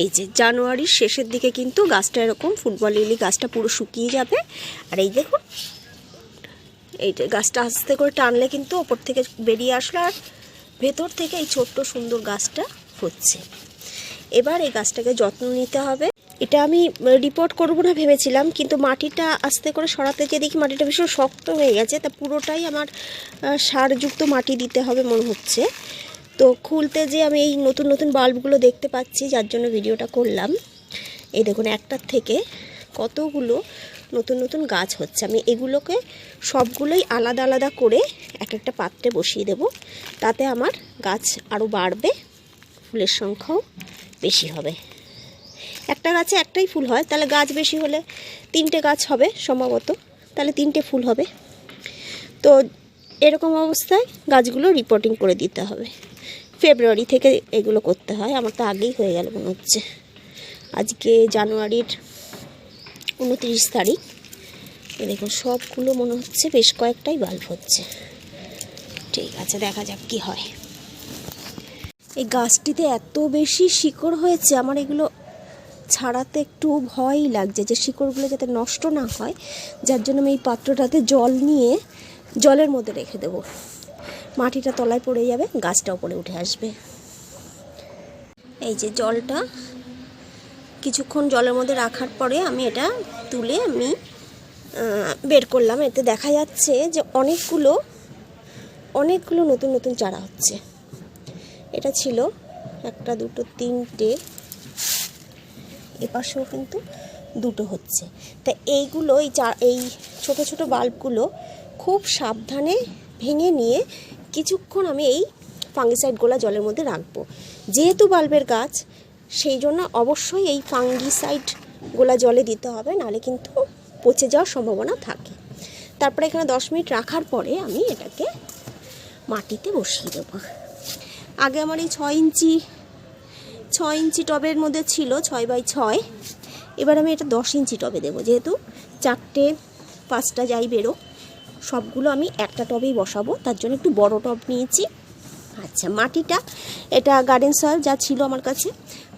এই যে জানুয়ারির শেষের দিকে কিন্তু গাছটা এরকম, ফুটবল লিলি গাছটা পুরো শুকিয়ে যাবে। আর এই দেখুন, এই গাছটা আস্তে করে টানলে কিন্তু ওপর থেকে বেরিয়ে আসলো আর ভেতর থেকে এই ছোট্ট সুন্দর গাছটা হচ্ছে। এবার এই গাছটাকে যত্ন নিতে হবে। এটা আমি রিপোর্ট করব না ভেবেছিলাম, কিন্তু মাটিটা আস্তে করে সরাতে গিয়ে দেখি মাটিটা ভীষণ শক্ত হয়ে গেছে, তা পুরোটাই আমার সারযুক্ত মাটি দিতে হবে মনে হচ্ছে। তো খুলতে যে আমি এই নতুন নতুন বাল্বগুলো দেখতে পাচ্ছি, যার জন্য ভিডিওটা করলাম। এই দেখুন, একটার থেকে কতগুলো নতুন নতুন গাছ হচ্ছে। আমি এগুলোকে সবগুলোই আলাদা আলাদা করে এক একটা পাত্রে বসিয়ে দেব। তাতে আমার গাছ আরও বাড়বে, ফুলের সংখ্যাও বেশি হবে। একটা গাছে একটাই ফুল হয়, তাহলে গাছ বেশি হলে তিনটে গাছ হবে সম্ভবত। তাহলে তিনটে ফুল হবে। তো এরকম অবস্থায় গাছগুলো রিপোর্টিং করে দিতে হবে। ফেব্রুয়ারি থেকে এগুলো করতে হয়। আমার তো আগেই হয়ে গেল মনে হচ্ছে। আজকে জানুয়ারির উনত্রিশ তারিখ। দেখুন সবগুলো মনে হচ্ছে বেশ কয়েকটাই বাল্ব হচ্ছে। ঠিক আছে, দেখা যাক কি হয়। এই গাছটিতে এত বেশি শিকড় হয়েছে, আমার এগুলো ছাড়াতে একটু ভয়ই লাগছে যে শিকড়গুলো যাতে নষ্ট না হয়, যার জন্য আমি এই পাত্রটাতে জল নিয়ে জলের মধ্যে রেখে দেবো। মাটিটা তলায় পড়ে যাবে, গাছটা ওপরে উঠে আসবে। এই যে জলটা, কিছুক্ষণ জলের মধ্যে রাখার পরে আমি এটা তুলে আমি বের করলাম। এতে দেখা যাচ্ছে যে অনেকগুলো অনেকগুলো নতুন নতুন চারা হচ্ছে। এটা ছিল একটা, দুটো, তিনটে, এপাশেও কিন্তু দুটো হচ্ছে। তা এইগুলো, এই চা, এই ছোটো ছোটো বাল্বগুলো খুব সাবধানে ভেঙে নিয়ে কিছুক্ষণ আমি এই ফাঙ্গিসাইডগুলো জলের মধ্যে রাখব। যেহেতু বাল্বের গাছ, সেই জন্য অবশ্যই এই ফাঙ্গিসাইডগুলো জলে দিতে হবে, নাহলে কিন্তু পচে যাওয়ার সম্ভাবনা থাকে। তারপরে এখানে দশ মিনিট রাখার পরে আমি এটাকে মাটিতে বসিয়ে দেবো। আগে আমার এই ছয় ইঞ্চি ছয় ইঞ্চি টবের মধ্যে ছিল, ছয় বাই ছয়। এবার আমি এটা দশ ইঞ্চি টবে দেবো, যেহেতু চারটে, পাঁচটা যাই বেরো সবগুলো আমি একটা টবেই বসাবো, তার জন্য একটু বড় টব নিয়েছি। আচ্ছা মাটিটা, এটা গার্ডেন সয়েল যা ছিল আমার কাছে।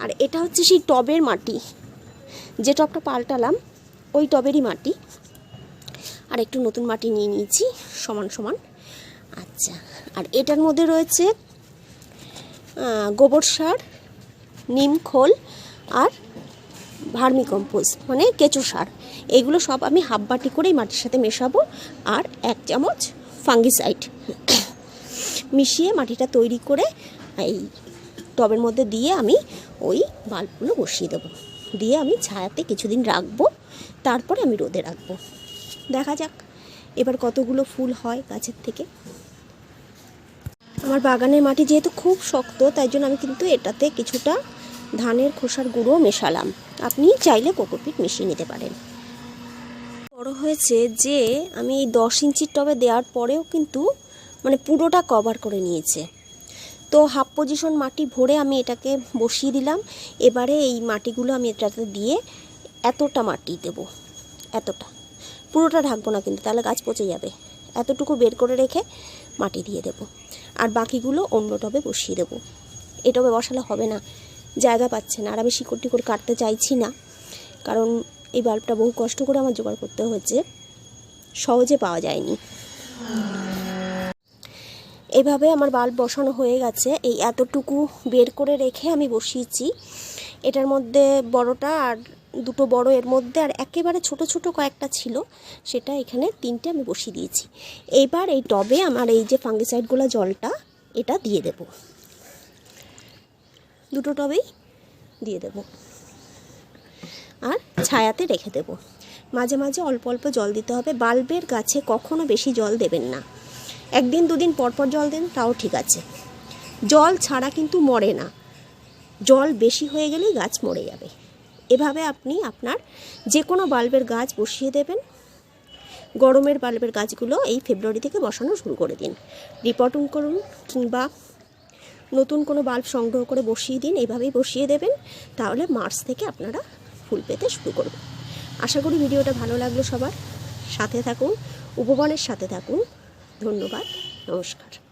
আর এটা হচ্ছে সেই টবের মাটি। যে টবটা পাল্টালাম, ওই টবেরই মাটি। আর একটু নতুন মাটি নিয়ে নিয়েছি, সমান সমান। আচ্ছা আর এটার মধ্যে রয়েছে গোবর সার, নিম, খোল আর ভার্মি কম্পোজ মানে কেঁচো সার। এগুলো সব আমি হাফ বাটি করেই মাটির সাথে মেশাবো। আর এক চামচ ফাঙ্গিসাইড মিশিয়ে মাটিটা তৈরি করে এই টবের মধ্যে দিয়ে আমি ওই বাল্বগুলো বসিয়ে দেবো। দিয়ে আমি ছায়াতে কিছুদিন রাখব। তারপরে আমি রোদে রাখব। দেখা যাক এবার কতগুলো ফুল হয় গাছের থেকে। আমার বাগানের মাটি যেহেতু খুব শক্ত, তাই জন্য আমি কিন্তু এটাতে কিছুটা ধানের খোসার গুঁড়ো মেশালাম। আপনি চাইলে কোকোপিট মিশিয়ে নিতে পারেন। বড় হয়েছে যে, আমি এই দশ ইঞ্চির টবে দেওয়ার পরেও কিন্তু মানে পুরোটা কভার করে নিয়েছে। তো হাফ পজিশন মাটি ভরে আমি এটাকে বসিয়ে দিলাম। এবারে এই মাটিগুলো আমি এটাতে দিয়ে এতটা মাটি দেব। এতটা। পুরোটা ঢাকবো না কিন্তু, তাহলে গাছ পচে যাবে। এতটুকু বের করে রেখে মাটি দিয়ে দেব। আর বাকিগুলো অন্য টবে বসিয়ে দেব। এ টবে বসালে হবে না। জায়গা পাচ্ছে না। আর আমি শিকড় টিকড় কাটতে চাইছি না। কারণ এই বাল্বটা বহু কষ্ট করে আমার জোগাড় করতে হয়েছে। সহজে পাওয়া যায়নি। এভাবে আমার বাল্ব বসানো হয়ে গেছে। এই এতটুকু বের করে রেখে আমি বসিয়েছি। এটার মধ্যে বড়টা আর দুটো বড় এর মধ্যে আর একেবারে ছোট ছোট কয়েকটা ছিল। সেটা এখানে তিনটে আমি বসিয়ে দিয়েছি। এইবার এই টবে আমার এই যে ফাঙ্গিসাইডগুলো জলটা, এটা দিয়ে দেব। দুটো টবেই দিয়ে দেব। আর ছায়াতে রেখে দেব। মাঝে মাঝে অল্প অল্প জল দিতে হবে। বাল্বের গাছে কখনো বেশি জল দেবেন না। একদিন দুদিন পর পর জল দেন, তাও ঠিক আছে। জল ছাড়া কিন্তু মরে না। জল বেশি হয়ে গেলেই গাছ মরে যাবে। এভাবে আপনি আপনার যে কোনো বাল্বের গাছ বসিয়ে দেবেন। গরমের বাল্বের গাছগুলো এই ফেব্রুয়ারি থেকে বসানো শুরু করে দিন। রিপোর্টিং করুন কিংবা নতুন কোনো বাল্ব সংগ্রহ করে বসিয়ে দিন এইভাবেই বসিয়ে দেবেন। তাহলে মার্চ থেকে আপনারা ফুল পেতে শুরু করবেন। আশা করি ভিডিওটা ভালো লাগল সবার। সাথে থাকুন উপবনের সাথে থাকুন। ধন্যবাদ, নমস্কার।